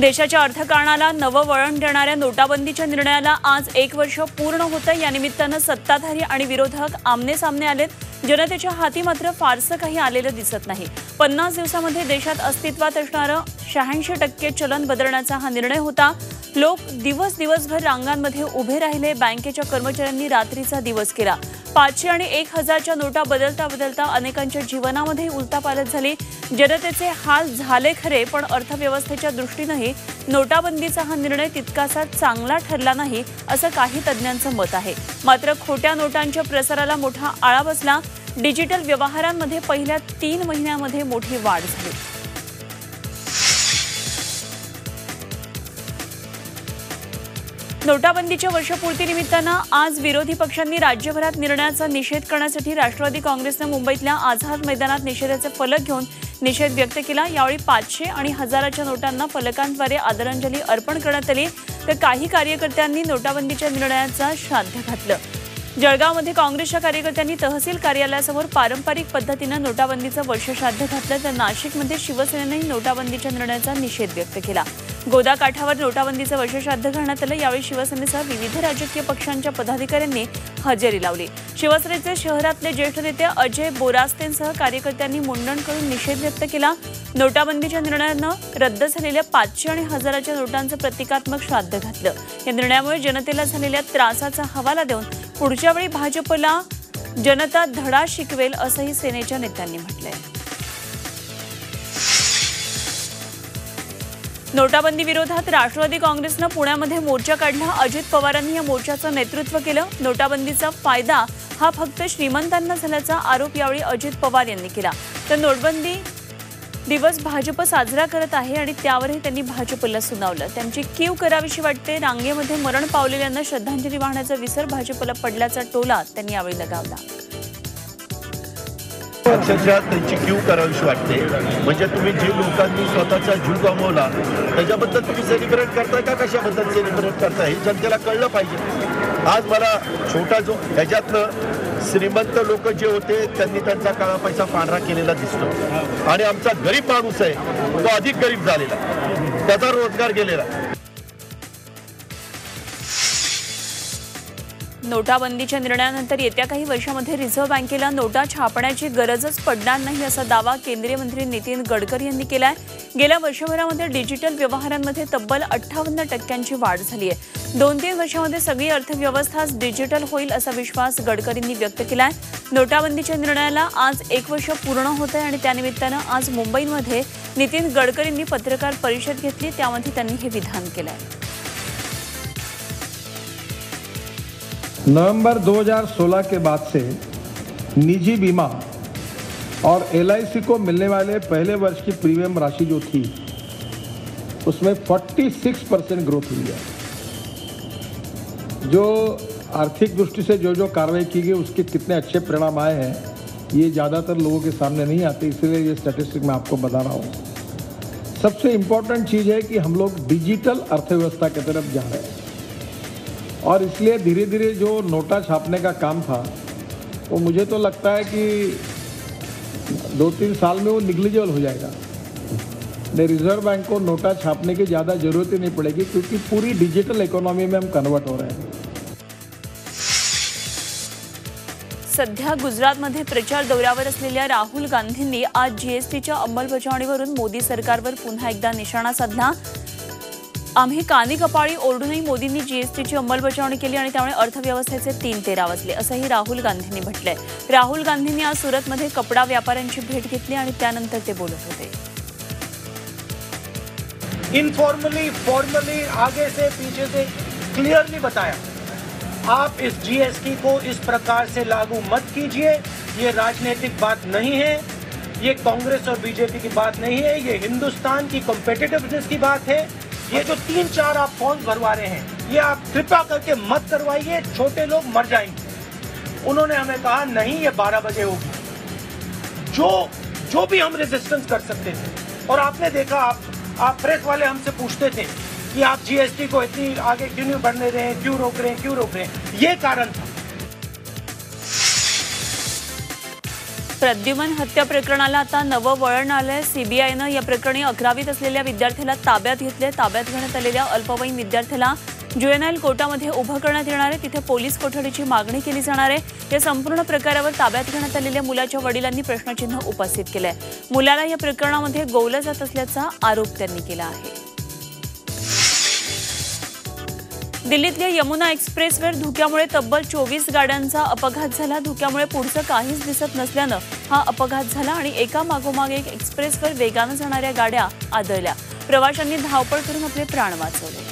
देशाच्या अर्थकारणाला नवं वळण देणाऱ्या नोटाबंदीच्या निर्णयाला आज एक वर्ष पूर्ण होतं. या निमित्तानं सत्ताधारी आणि विरोधक आमने सामने आलेत. जनतेच्या हाती मात्र फारसं काही आलेलं दिसत नाही. पन्नास दिवसामध्ये देशात अस्तित्वात असणारं शहाऐंशी टक्के चलन बदलण्याचा हा निर्णय होता. लोक दिवस दिवसभर रांगांमध्ये उभे राहिले बँकेच्या कर्मचाऱ्यांनी रात्रीचा दिवस केला. पाचशे आणि एक हजारच्या नोटा बदलता बदलता अनेकांच्या जीवनामध्ये उलतापालत झाली. जनतेचे हाल झाले खरे पण अर्थव्यवस्थेच्या दृष्टीनंही नोटाबंदीचा हा निर्णय तितकासा चांगला ठरला नाही असं काही तज्ज्ञांचं मत आहे. मात्र खोट्या नोटांच्या प्रसाराला मोठा आळा बसला. डिजिटल व्यवहारांमध्ये पहिल्या तीन महिन्यामध्ये मोठी वाढ झाली. नोटाबंदीच्या वर्षपूर्तीनिमित्तानं आज विरोधी पक्षांनी राज्यभरात निर्णयाचा निषेध करण्यासाठी राष्ट्रवादी काँग्रेसनं मुंबईतल्या आझाद मैदानात निषेधाचे फलक घेऊन निषेध व्यक्त केला. यावेळी पाचशे आणि हजाराच्या नोटांना फलकांद्वारे आदरांजली अर्पण करण्यात आली. तर काही कार्यकर्त्यांनी नोटाबंदीच्या निर्णयाचा श्राद्ध घातलं. जळगावमध्ये काँग्रेसच्या कार्यकर्त्यांनी तहसील कार्यालयासमोर पारंपरिक पद्धतीनं नोटाबंदीचं वर्षश्राद्ध घातलं तर नाशिकमध्ये शिवसेनेनंही नोटाबंदीच्या निर्णयाचा निषेध व्यक्त केला. गोदाकाठावर नोटाबंदीचं वर्षश्राद्ध घालण्यात आलं. यावेळी शिवसेनेसह विविध राजकीय पक्षांच्या पदाधिकाऱ्यांनी हजेरी लावली. शिवसेनेचे शहरातले ज्येष्ठ नेते अजय बोरास्तेंसह कार्यकर्त्यांनी मुंडण करून निषेध व्यक्त केला. नोटाबंदीच्या निर्णयानं रद्द झालेल्या पाचशे आणि हजाराच्या नोटांचं प्रतिकात्मक श्राद्ध घातलं. या निर्णयामुळे जनतेला झालेल्या त्रासाचा हवाला देऊन पुढच्या वेळी भाजपला जनता धडा शिकवेल असंही सेनेच्या नेत्यांनी म्हटलंय. नोटाबंदी विरोधात राष्ट्रवादी काँग्रेसनं पुण्यामध्ये मोर्चा काढला. अजित पवारांनी या मोर्चाचं नेतृत्व केलं. नोटाबंदीचा फायदा हा फक्त श्रीमंतांना झाल्याचा आरोप यावेळी अजित पवार यांनी केला. तर नोटबंदी दिवस भाजप साजरा करत आहे आणि त्यावरही त्यांनी भाजपला सुनावलं. त्यांची कीव करावीशी वाटते. रांगेमध्ये मरण पावलेल्यांना श्रद्धांजली वाहण्याचा विसर भाजपला पडल्याचा टोला त्यांनी यावेळी लगावला. अक्षरशः त्यांची क्यू करावीशी वाटते. म्हणजे तुम्ही जे लोकांनी स्वतःचा जीव गमावला त्याच्याबद्दल तुम्ही सेलिब्रेट करताय का कशाबद्दल सेलिब्रेट करताय? हे जनतेला कळलं पाहिजे. आज मला छोटा जो ह्याच्यातलं श्रीमंत लोक जे होते त्यांनी त्यांचा काळा पैसा पांढरा केलेला दिसतो. आणि आमचा गरीब माणूस आहे तो अधिक गरीब झालेला. त्याचा रोजगार गेलेला. नोटाबंदीच्या निर्णयानंतर येत्या काही वर्षामध्ये रिझर्व्ह बँकेला नोटा छापण्याची गरजच पडणार नाही असा दावा केंद्रीय मंत्री नितीन गडकरी यांनी केला आहे गेल्या वर्षभरामध्ये डिजिटल व्यवहारांमध्ये तब्बल अठ्ठावन्न टक्क्यांची वाढ झाली आहे दोन तीन वर्षामध्ये सगळी अर्थव्यवस्थाच डिजिटल होईल असा विश्वास गडकरींनी व्यक्त केला आहे नोटाबंदीच्या निर्णयाला आज एक वर्ष पूर्ण होत आहे आणि त्यानिमित्तानं आज मुंबईमध्ये नितीन गडकरींनी पत्रकार परिषद घेतली त्यामध्ये त्यांनी हे विधान केलं आहे नवंबर 2016 के बाद से निजी बीमा और एलआईसी को मिलने वाले पहले वर्ष की प्रीमियम राशि जो थी, उसमें 46 परसेंट ग्रोथ हुई है। जो आर्थिक दृष्टि से जो जो कार्रवाई की गई, उसके कितने अच्छे परिणाम आए हैं, ये ज़्यादातर लोगों के सामने नहीं आते, इसलिए ये स्टैटिस्टिक मैं आपको बता रहा हूँ। सबसे इम्पोर्टेंट चीज़ है कि हम लोग डिजिटल अर्थव्यवस्था की तरफ़ जा रहे हैं। और इसलिए धीरे धीरे जो नोटा छापने का काम था, वो मुझे तो लगता है कि दो तीन साल में वो निग्लिजिबल हो जाएगा। ने रिज़र्व बैंक को नोटा छापने की ज़्यादा ज़रूरत ही नहीं पड़ेगी क्योंकि पूरी डिजिटल इकोनॉमी में हम कन्वर्ट हो रहे हैं। सध्या गुजरातमध्ये प्रचार असलेल्या राहुल गांधींनी आज जीएसटीच्या अंमलबजावणीवरून मोदी सरकारवर पुन्हा एकदा निशाणा साधला. आम्ही कानी कपाळी, ओरडूनही मोदींनी जीएसटीची अंमलबजावणी केली आणि त्यामुळे अर्थव्यवस्थेचे तीन तेरा वाजले, असंही राहुल गांधींनी म्हटलंय. राहुल गांधींनी आज सुरतमध्ये कपडा व्यापाऱ्यांची भेट घेतली आणि त्यानंतर ते बोलत होते. इनफॉर्मली फॉर्मली आगे से पीछे से क्लियरली बताया। आप इस जीएसटी को इस प्रकार से लागू मत कीजिए। ये राजनीतिक बात नहीं है। ये कांग्रेस और बीजेपी की बात नहीं है। ये हिंदुस्तान की कॉम्पिटिटिवनेस की बात है। ये जो तीन चार आप फॉर्म भरवा रहे हैं, ये आप कृपा करके मत करवाइए, छोटे लोग मर जाएँगे। उन्होंने हमें कहा, नहीं, ये बारह बजे होगी। जो जो भी हम रेजिस्टेंस कर सकते थे, और आपने देखा, आप आप प्रेस वाले हमसे पूछते थे कि आप जीएसटी को इतनी आगे क्यों नहीं बढ़ने रहे क्यों रोक रहे हैं, क्यों रोक रहे हैं? ये कारण था। प्रद्युमन हत्या प्रकरणाला आता नवं वळण आलंय. सीबीआयनं या प्रकरणी अकरावीत असलेल्या विद्यार्थ्याला ताब्यात घेतले ताब्यात घेण्यात आलेल्या अल्पवयीन विद्यार्थ्याला जुएनाईल कोर्टामध्ये उभं करण्यात येणार आहे. तिथे पोलीस कोठडीची मागणी केली जाणार आहे. या संपूर्ण प्रकारावर ताब्यात घेण्यात आलेल्या मुलाच्या वडिलांनी प्रश्नचिन्ह उपस्थित केलंय. मुलाला या प्रकरणामध्ये गोवलं जात असल्याचा आरोप त्यांनी केला आहे. दिल्लीतल्या यमुना एक्सप्रेसवर धुक्यामुळे तब्बल चोवीस गाड्यांचा अपघात झाला. धुक्यामुळे पुढचं काहीच दिसत नसल्यानं हा अपघात झाला आणि एका मागोमाग एक एक्सप्रेसवर वेगानं जाणाऱ्या गाड्या आदळल्या. प्रवाशांनी धावपळ करून आपले प्राण वाचवले.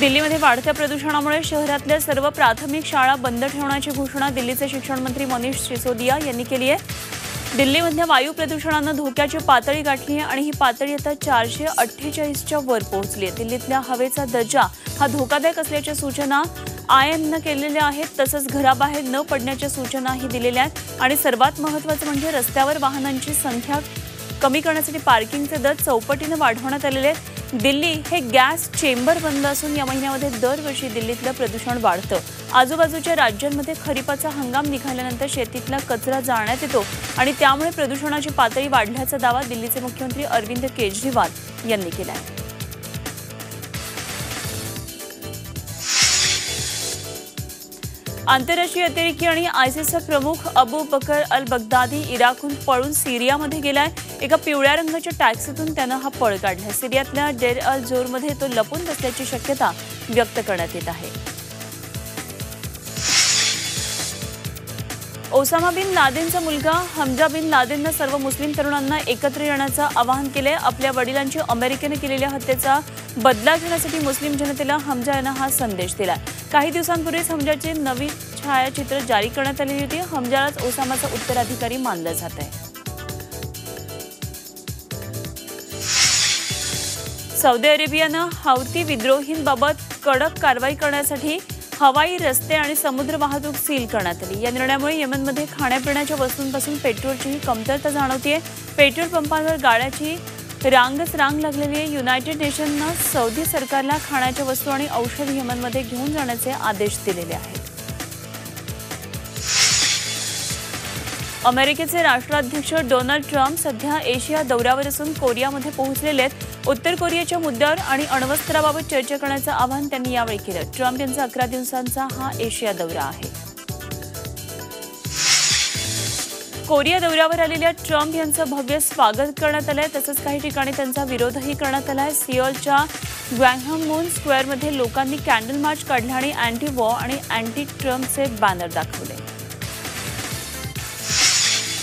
दिल्लीमध्ये वाढत्या प्रदूषणामुळे शहरातल्या सर्व प्राथमिक शाळा बंद ठेवण्याची घोषणा दिल्लीचे शिक्षण मंत्री मनीष सिसोदिया यांनी केली आहे. दिल्लीमधल्या वायू प्रदूषणानं धोक्याची पातळी गाठली आहे आणि ही पातळी आता चारशे अठ्ठेचाळीसच्या वर पोहोचली आहे. दिल्लीतल्या हवेचा दर्जा हा धोकादायक असल्याच्या सूचना आय एमनं केलेल्या आहेत. तसंच घराबाहेर न पडण्याच्या सूचनाही दिलेल्या आहेत. आणि सर्वात महत्त्वाचं म्हणजे रस्त्यावर वाहनांची संख्या कमी करण्यासाठी पार्किंगचे दर चौपटीनं वाढवण्यात आलेले आहेत. दिल्ली हे गॅस चेंबर बंद असून या महिन्यामध्ये दरवर्षी दिल्लीतलं प्रदूषण वाढतं. आजूबाजूच्या राज्यांमध्ये खरीपाचा हंगाम निघाल्यानंतर शेतीतला कचरा जाळण्यात येतो आणि त्यामुळे प्रदूषणाची पातळी वाढल्याचा दावा दिल्लीचे मुख्यमंत्री अरविंद केजरीवाल यांनी केला आहे आंतरराष्ट्रीय अतिरेकी आणि आयसीसचा प्रमुख अबू बकर अल बगदादी इराकहून पळून सिरियामध्ये गेलाय. एका पिवळ्या रंगाच्या टॅक्सीतून त्यानं हा पळ काढला. सिरियातल्या डेर अल जोरमध्ये तो लपून बसल्याची शक्यता व्यक्त करण्यात येत आहे. ओसामा बिन लादेनचा मुलगा हमजा बिन लादेननं सर्व मुस्लिम तरुणांना एकत्र येण्याचं आवाहन केलंय. आपल्या वडिलांची अमेरिकेने केलेल्या हत्येचा बदला घेण्यासाठी मुस्लिम जनतेला हमजा यानं हा संदेश दिला काही दिवसांपूर्वीच हमजाची नवी छायाचित्र जारी करण्यात आलेली होती. हमजालाच ओसामाचा उत्तराधिकारी मानलं जात आहे. सौदी अरेबियानं हौती विद्रोहींबाबत कडक कारवाई करण्यासाठी हवाई रस्ते आणि समुद्र वाहतूक सील करण्यात आली. या निर्णयामुळे यमनमध्ये खाण्यापिण्याच्या वस्तूंपासून पेट्रोलचीही कमतरता जाणवतीये. पेट्रोल पंपांवर गाड्याची रांगच रांग लागलेली आहे. युनायटेड नेशननं सौदी सरकारला खाण्याच्या वस्तू आणि औषध यमनमध्ये घेऊन जाण्याचे आदेश दिलेले आहेत. अमेरिकेचे राष्ट्राध्यक्ष डोनाल्ड ट्रम्प सध्या एशिया दौऱ्यावर असून कोरियामध्ये पोहोचलेले आहेत. उत्तर कोरियाच्या मुद्द्यावर आणि अण्वस्त्राबाबत चर्चा करण्याचं आवाहन त्यांनी यावेळी केलं. ट्रम्प यांचा अकरा दिवसांचा हा एशिया दौरा आहे. कोरिया दौऱ्यावर आलेल्या ट्रम्प यांचं भव्य स्वागत करण्यात आलंय. तसंच काही ठिकाणी त्यांचा विरोधही करण्यात आलाय. सिओलच्या ग्वँगहम मून स्क्वेअरमध्ये लोकांनी कॅन्डल मार्च काढला आणि अँटी वॉ आणि अँटी ट्रम्पचे बॅनर दाखवले.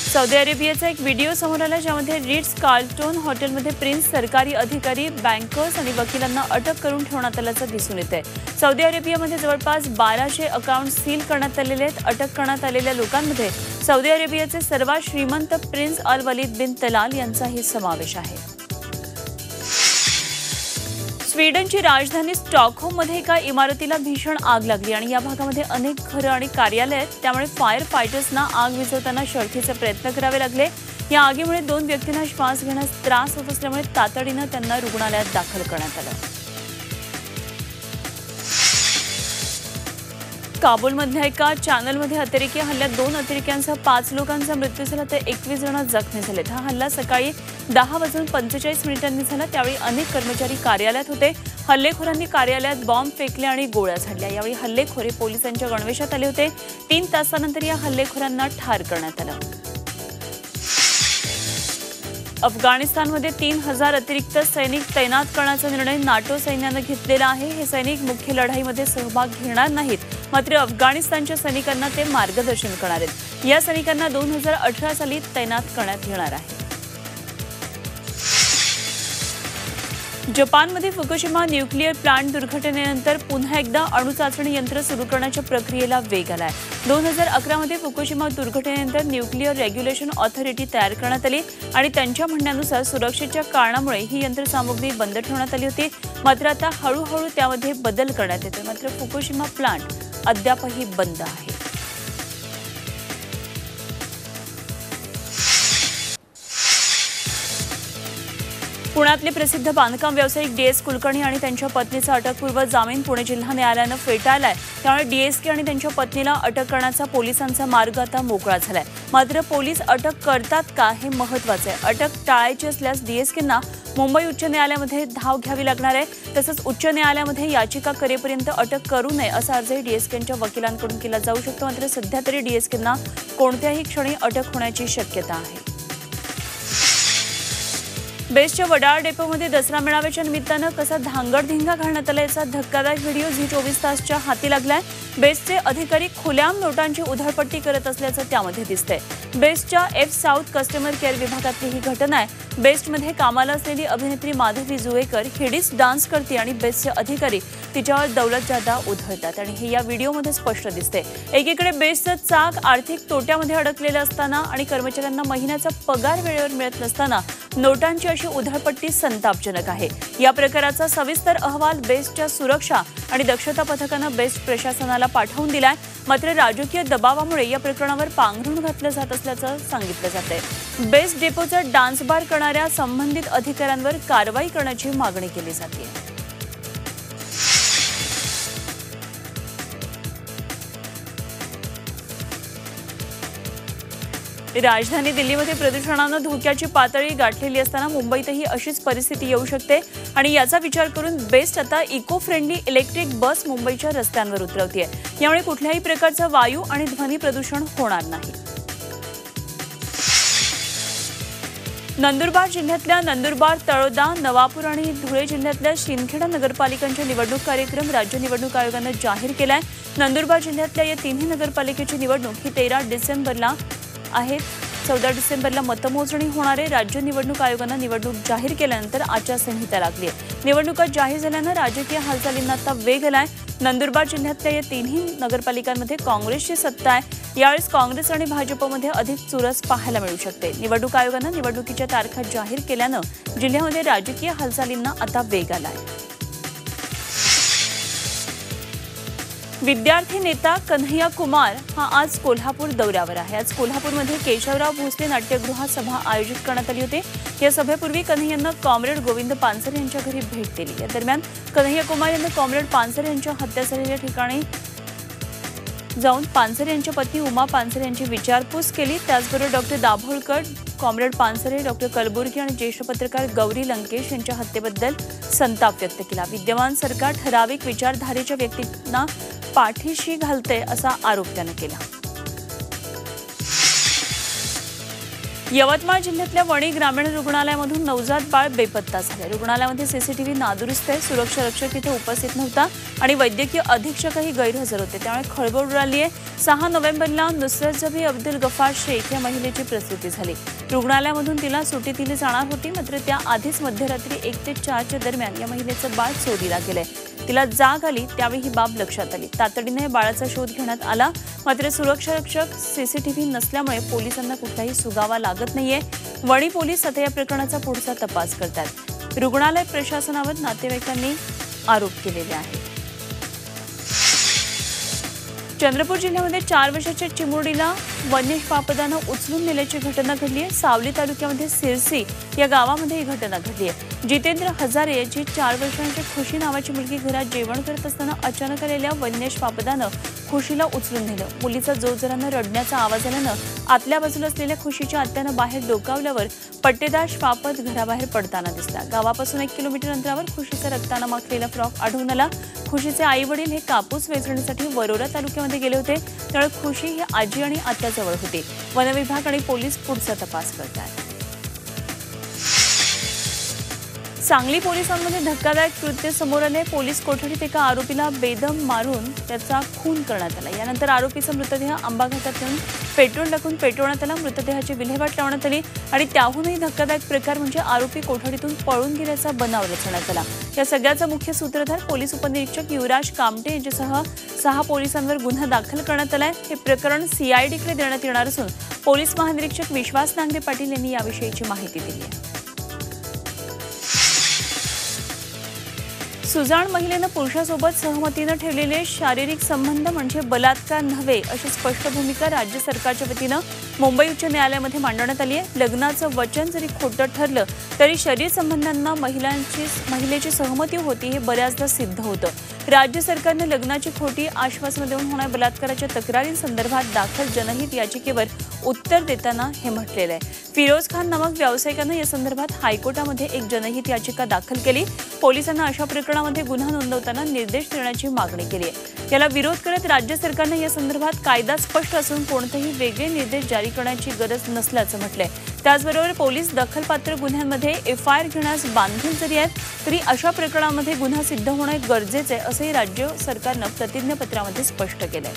सौदी अरेबियाचा एक व्हिडिओ समोर आला ज्यामध्ये रिट्स कार्लटोन हॉटेलमध्ये प्रिन्स सरकारी अधिकारी बँकर्स आणि वकिलांना अटक करून ठेवण्यात आल्याचं दिसून येत आहे सौदी अरेबियामध्ये जवळपास बाराशे अकाउंट सील करण्यात आलेले आहेत. अटक करण्यात आलेल्या लोकांमध्ये सौदी अरेबियाचे सर्वात श्रीमंत prince Al Waleed bin Talal यांचाही समावेश आहे. स्वीडनची राजधानी स्टॉकहोममध्ये एका इमारतीला भीषण आग लागली आणि या भागामध्ये अनेक घरं आणि कार्यालय आहेत. त्यामुळे फायर फायटर्सना आग विझवताना शर्थीचे प्रयत्न करावे लागले. या आगीमुळे दोन व्यक्तींना श्वास घेण्यास त्रास होत असल्यामुळे तातडीनं त्यांना रुग्णालयात दाखल करण्यात आलं. काबूलमधल्या एका चॅनलमध्ये अतिरेकी हल्ल्यात दोन अतिरेक्यांसह पाच लोकांचा मृत्यू झाला तर एकवीस जण जखमी झालेत. हा हल्ला सकाळी दहा वाजून पंचेचाळीस मिनिटांनी झाला. त्यावेळी अनेक कर्मचारी कार्यालयात होते. हल्लेखोरांनी कार्यालयात बॉम्ब फेकले आणि गोळ्या झाडल्या. यावेळी हल्लेखोरे पोलिसांच्या गणवेशात आले होते. तीन तासानंतर या हल्लेखोरांना ठार करण्यात आलं. अफगाणिस्तानमध्ये तीन हजार अतिरिक्त सैनिक तैनात करण्याचा निर्णय नाटो सैन्यानं घेतलेला आहे. हे सैनिक मुख्य लढाईमध्ये सहभाग घेणार नाहीत. मात्र अफगाणिस्तानच्या सैनिकांना ते मार्गदर्शन करणार आहेत. या सैनिकांना दोन हजार अठरा साली तैनात करण्यात येणार आहे. जपानमध्ये फुकुशिमा न्यूक्लिअर प्लांट दुर्घटनेनंतर पुन्हा एकदा अणुचाचणी यंत्र सुरू करण्याच्या प्रक्रियेला वेग आलाय. दोन हजार अकरामध्ये फुकुशिमा दुर्घटनेनंतर न्यूक्लिअर रेग्युलेशन ऑथॉरिटी तयार करण्यात आली आणि त्यांच्या म्हणण्यानुसार सुरक्षेच्या कारणामुळे ही यंत्रसामुग्री बंद ठेवण्यात आली होती. मात्र आता हळूहळू त्यामध्ये बदल करण्यात येतोय. मात्र फुकुशिमा प्लांट अद्यापही बंद आहे. पुण्यातले प्रसिद्ध बांधकाम व्यावसायिक डी एस कुलकर्णी आणि त्यांच्या पत्नीचा अटकपूर्व जामीन पुणे जिल्हा न्यायालयानं फेटाळलाय. त्यामुळे डीएसके आणि त्यांच्या पत्नीला अटक करण्याचा पोलिसांचा मार्ग आता मोकळा झालाय. मात्र पोलीस अटक करतात का हे महत्वाचं आहे. अटक टाळायची असल्यास डीएसकेंना मुंबई उच्च न्यायालयामध्ये धाव घ्यावी लागणार आहे. तसंच उच्च न्यायालयामध्ये याचिका करेपर्यंत अटक करू नये असा अर्जही डीएसकेंच्या वकिलांकडून केला जाऊ शकतो. मात्र सध्या तरी डीएसकेंना कोणत्याही क्षणी अटक होण्याची शक्यता आहे. बेस्टच्या वडाळ डेपोमध्ये दसरा मेळाव्याच्या निमित्तानं कसा धांगडधिंगा घालण्यात आला याचा धक्कादायक व्हिडिओ झी चोवीस तासच्या हाती लागलाय. बेस्टचे अधिकारी खुल्याम नोटांची उधळपट्टी करत असल्याचं त्यामध्ये दिसतंय. बेस्टच्या एफ साऊथ कस्टमर केअर विभागातली ही घटना आहे. बेस्टमध्ये कामाला असलेली अभिनेत्री माधवी जुवेकर हिडीस डान्स करते आणि बेस्टचे अधिकारी तिच्यावर दौलत जादा उधळतात. आणि हे या व्हिडिओमध्ये स्पष्ट दिसते एकीकडे बेस्टचं चाक आर्थिक तोट्यामध्ये अडकलेलं असताना आणि कर्मचाऱ्यांना महिन्याचा पगार वेळेवर मिळत नसताना नोटांची अशी उधळपट्टी संतापजनक आहे. या प्रकाराचा सविस्तर अहवाल बेस्टच्या सुरक्षा आणि दक्षता पथकानं बेस्ट प्रशासनाला पाठवून दिलाय. मात्र राजकीय दबावामुळे या प्रकरणावर पांघरुण घातलं जात असल्याचं सांगितलं जात आहे बेस्ट डेपोचा डान्स बार करणाऱ्या संबंधित अधिकाऱ्यांवर कारवाई करण्याची मागणी केली जाते राजधानी दिल्लीमध्ये प्रदूषणानं धोक्याची पातळी गाठलेली असताना मुंबईतही अशीच परिस्थिती येऊ शकते. आणि याचा विचार करून बेस्ट आता इको फ्रेंडली इलेक्ट्रिक बस मुंबईच्या रस्त्यांवर उतरवतीये. यामुळे कुठल्याही प्रकारचं वायू आणि ध्वनी प्रदूषण होणार नाही. नंदुरबार जिल्ह्यातल्या नंदुरबार तळोदा नवापूर आणि धुळे जिल्ह्यातल्या शिंदखेडा नगरपालिकांच्या निवडणूक कार्यक्रम राज्य निवडणूक आयोगानं जाहीर केलाय. नंदुरबार जिल्ह्यातल्या या तिन्ही नगरपालिकेची निवडणूक ही तेरा डिसेंबरला आहेत. चौदा डिसेंबरला मतमोजणी होणार आहे. राज्य निवडणूक आयोगानं निवडणूक जाहीर केल्यानंतर आचारसंहिता लागली आहे. निवडणुका जाहीर झाल्यानं राजकीय हालचालींना आता वेग आलाय. नंदुरबार जिल्ह्यातल्या या तिन्ही नगरपालिकांमध्ये काँग्रेसची सत्ता आहे. यावेळेस काँग्रेस आणि भाजपमध्ये अधिक चुरस पाहायला मिळू शकते. निवडणूक आयोगानं निवडणुकीच्या तारखा जाहीर केल्यानं जिल्ह्यामध्ये राजकीय हालचालींना आता वेग आला आहे विद्यार्थी नेता कन्हैया कुमार हा आज कोल्हापूर दौऱ्यावर आहे. आज कोल्हापूरमध्ये केशवराव भोसले नाट्यगृहात सभा आयोजित करण्यात आली होती. या सभेपूर्वी कन्हैयांना कॉम्रेड गोविंद पानसरे यांच्या घरी भेट दिली. या दरम्यान कन्हैया कुमार यांनी कॉम्रेड पानसरे यांच्या हत्या झालेल्या ठिकाणी जाऊन पानसरे यांच्या पत्नी उमा पानसरे यांची विचारपूस केली. त्याचबरोबर doctor Dabholkar comrade Pansare doctor Kalburgi आणि ज्येष्ठ पत्रकार गौरी लंकेश यांच्या हत्येबद्दल संताप व्यक्त केला. विद्यमान सरकार ठराविक विचारधारेच्या व्यक्तींना पाठीशी घालते असा आरोप त्यानं केला. यवतमाळ जिल्ह्यातल्या वणी ग्रामीण रुग्णालयामधून नवजात बाळ बेपत्ता झाले. रुग्णालयामध्ये सीसीटीव्ही नादुरुस्त आहे. सुरक्षा रक्षक इथे उपस्थित नव्हता आणि वैद्यकीय अधीक्षकही गैरहजर होते. त्यामुळे खळबळ उडाली आहे. सहा नोव्हेंबरला नुसरत जबी अब्दुल गफार शेख या महिलेची प्रसूती झाली. रुग्णालयामधून तिला सुटी दिली जाणार होती मात्र त्या आधीच मध्यरात्री एक ते चारच्या दरम्यान या महिलेचं बाळ चोरीला गेलंय. तिला जाग आली त्यावेळी ही बाब लक्षात आली. तातडीने बाळाचा शोध घेण्यात आला मात्र सुरक्षा रक्षक सीसीटीव्ही नसल्यामुळे पोलिसांना कुठलाही सुगावा लागत नाहीये. वणी पोलीस आता या प्रकरणाचा पुढचा तपास करतात. रुग्णालय प्रशासनावर नातेवाईकांनी आरोप केलेले आहेत. चंद्रपूर जिल्ह्यामध्ये चार वर्षाच्या चिमुरडीला वन्य पापदानं उचलून नेल्याची घटना घडली आहे. सावली तालुक्यामध्ये सिरसी या गावामध्ये ही घटना घडली आहे. जितेंद्र हजारे याची चार वर्षांची खुशी नावाची मुलगी घरात जेवण करत असताना अचानक आलेल्या वन्यश पापदानं खुशीला उचलून नेलं. मुलीचा जोरजोरानं रडण्याचा आवाज आल्यानं आतल्या बाजूला असलेल्या खुशीच्या आत्यानं बाहेर डोकावल्यावर पट्टेदार श्वापद घराबाहेर पडताना दिसला. गावापासून एक किलोमीटर अंतरावर खुशीचा रक्तानं माखलेला फ्रॉक आढळून आला. खुशीचे आई वडील हे कापूस वेचण्यासाठी वरोरा तालुक्यामध्ये गेले होते. त्यामुळे खुशी ही आजी आणि आत्या आत्याजवळ होते. वनविभाग आणि पोलीस पुढचा तपास करतात. सांगली पोलिसांमध्ये धक्कादायक कृत्य. समोर आले पोलीस कोठडीत एका आरोपीला बेदम मारून त्याचा खून करण्यात आला. यानंतर आरोपीचा मृतदेह आंबा घाटात पेट्रोल टाकून पेटवण्यात आला. मृतदेहाची विल्हेवाट लावण्यात आली आणि त्याहूनही धक्कादायक प्रकार म्हणजे आरोपी कोठडीतून पळून गेल्याचा बनाव रचण्यात आला. या सगळ्याचा मुख्य सूत्रधार पोलीस उपनिरीक्षक युवराज कामटे यांच्यासह सहा पोलिसांवर गुन्हा दाखल करण्यात आलाय. हे प्रकरण सीआयडीकडे देण्यात येणार असून पोलीस महानिरीक्षक विश्वास नांगरे पाटील यांनी याविषयीची माहिती दिली आहे. सुजाण महिलेनं पुरुषासोबत सहमतीनं ठेवलेले शारीरिक संबंध म्हणजे बलात्कार नव्हे अशी स्पष्ट भूमिका राज्य सरकारच्या वतीनं मुंबई उच्च न्यायालयामध्ये मांडण्यात आली आहे. लग्नाचं वचन जरी खोटं ठरलं तरी शरीर संबंधांना महिलांची महिलेची सहमती होती हे बऱ्याचदा सिद्ध होतं. राज्य सरकारनं लग्नाची खोटी आश्वासनं देऊन होणाऱ्या बलात्काराच्या तक्रारींसंदर्भात दाखल जनहित याचिकेवर उत्तर देताना हे म्हटलेलं आहे. फिरोज खान नामक व्यावसायिकानं या संदर्भात हायकोर्टामध्ये एक जनहित याचिका दाखल केली. पोलिसांना अशा प्रकरणामध्ये गुन्हा नोंदवताना निर्देश देण्याची मागणी केली आहे. याला विरोध करत राज्य सरकारनं या संदर्भात कायदा स्पष्ट असून कोणतेही वेगळे निर्देश जारी करण्याची गरज नसल्याचं म्हटलंय. त्याचबरोबर पोलीस दखलपात्र गुन्ह्यांमध्ये एफ आय आर घेण्यास बांधील जरी आहेत तरी अशा प्रकरणामध्ये गुन्हा सिद्ध होणं गरजेचं आहे असंही राज्य सरकारनं प्रतिज्ञापत्रामध्ये स्पष्ट केलंय.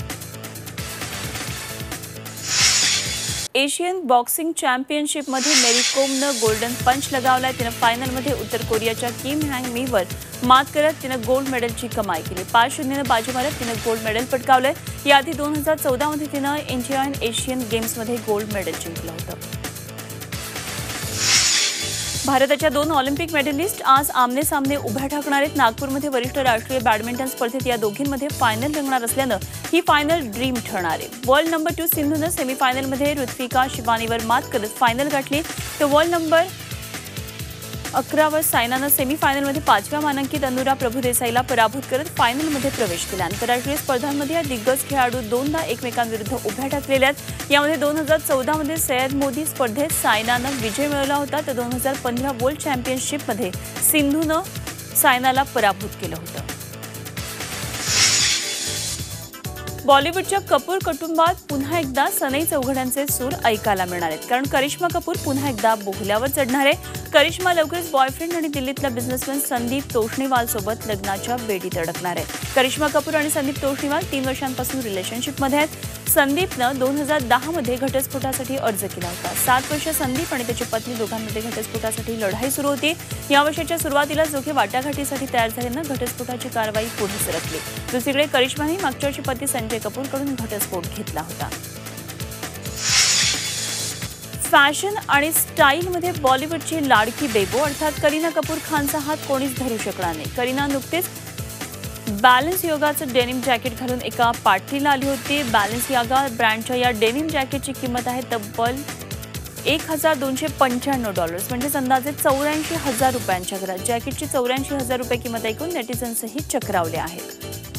एशियन बॉक्सिंग चॅम्पियनशिपमध्ये मेरी कोमनं गोल्डन पंच लगावलाय. तिनं फायनलमध्ये उत्तर कोरियाच्या किम हँग मीवर मात करत तिनं गोल्ड मेडलची कमाई केली. पाच शून्यनं बाजी मारत तिनं गोल्ड मेडल पटकावलंय. याआधी दोन हजार चौदामध्ये तिनं इंडियन एशियन गेम्समध्ये गोल्ड मेडल जिंकलं होतं. भारताच्या दोन ऑलिम्पिक मेडलिस्ट आज आमने सामने उभ्या ठाकणार आहेत. नागपूरमध्ये वरिष्ठ राष्ट्रीय बॅडमिंटन स्पर्धेत या दोघींमध्ये फायनल रंगणार असल्यानं ही फायनल ड्रीम ठरणार आहे. वर्ल्ड नंबर टू सिंधूनं सेमीफायनलमध्ये ऋत्विका शिवानीवर मात करत फायनल गाठली. तर वर्ल्ड नंबर अकरावर सायनानं सेमीफायनलमध्ये पाचव्या मानांकित अनुरा प्रभुदेसाईला पराभूत करत फायनलमध्ये प्रवेश केला. आंतरराष्ट्रीय स्पर्धांमध्ये या दिग्गज खेळाडू दोनदा एकमेकांविरुद्ध उभ्या ठाकलेल्या आहेत. यामध्ये दोन हजार चौदामध्ये सय्यद मोदी स्पर्धेत सायनानं विजय मिळवला होता. तर दोन हजार पंधरा वर्ल्ड चॅम्पियनशिपमध्ये सिंधूनं सायनाला पराभूत केलं होतं. बॉलिवूडच्या कपूर कुटुंबात पुन्हा एकदा सनई चौघड्यांचे सूर ऐकायला मिळणार आहेत. कारण करिश्मा कपूर पुन्हा एकदा बोहल्यावर चढणार आहे. करिश्मा लवकरच बॉयफ्रेंड आणि दिल्लीतल्या बिझनेसमॅन संदीप तोष्णीवाल सोबत लग्नाच्या बेडीत अडकणार आहे करिश्मा कपूर आणि संदीप तोष्णीवाल तीन वर्षांपासून रिलेशनशिपमध्ये आहेत. संदीपनं दोन हजार दहामध्ये घटस्फोटासाठी अर्ज केला होता. सात वर्ष संदीप आणि त्याची पत्नी दोघांमध्ये घटस्फोटासाठी लढाई सुरू होती. या वर्षाच्या सुरुवातीला जोखे वाटाघाटीसाठी तयार झाल्यानं घटस्फोटाची कारवाई पुढे सरकली. दुसरीकडे करिश्माही मागच्या वर्षी पती संजय कपूरकडून घटस्फोट घेतला होता. फॅशन आणि स्टाईलमध्ये बॉलिवूडची लाडकी बेबो अर्थात करीना कपूर खानचा हात कोणीच धरू शकणार नाही. करीना नुकतेच बॅलन्स योगाचं डेनिम जॅकेट घालून एका पार्टीला आली होती. बॅलन्स योगा ब्रँडच्या या डेनिम जॅकेटची किंमत आहे तब्बल एक हजार दोनशे पंच्याण्णव डॉलर्स म्हणजेच अंदाजे चौऱ्याऐंशी हजार रुपयांच्या घरात. जॅकेटची चौऱ्याऐंशी हजार रुपये किंमत ऐकून नेटिझन्सही चक्रावले आहेत.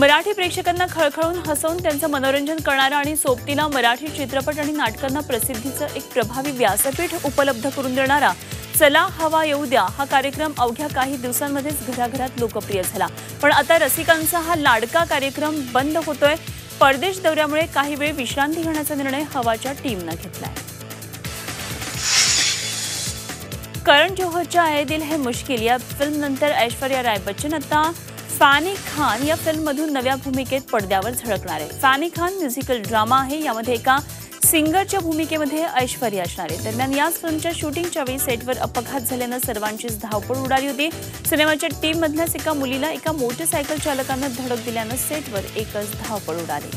मराठी प्रेक्षकांना खळखळून हसवून त्यांचं मनोरंजन करणारा आणि सोबतीला मराठी चित्रपट आणि नाटकांना प्रसिद्धीचं एक प्रभावी व्यासपीठ उपलब्ध करून देणारा चला हवा येऊ द्या हा कार्यक्रम अवघ्या काही दिवसांमध्येच घराघरात लोकप्रिय झाला. पण आता रसिकांचा हा लाडका कार्यक्रम बंद होतोय. परदेश दौऱ्यामुळे काही वेळ विश्रांती घेण्याचा निर्णय हवाच्या टीमनं घेतलाय. करण जोहरच्या आय दिल हे मुश्किल या फिल्मनंतर ऐश्वर्या राय बच्चन आता फॅनी खान या फिल्ममधून नव्या भूमिकेत पडद्यावर झळकणार आहे. फॅनी खान म्युझिकल ड्रामा आहे. यामध्ये एका सिंगरच्या भूमिकेमध्ये ऐश्वर्या असणार आहे. दरम्यान याच फिल्मच्या शूटिंगच्या वेळी सेटवर अपघात झाल्यानं सर्वांचीच धावपळ उडाली होती. सिनेमाच्या टीममधल्याच एका मुलीला एका मोटरसायकल चालकानं धडक दिल्यानं सेटवर एकच धावपळ उडाली.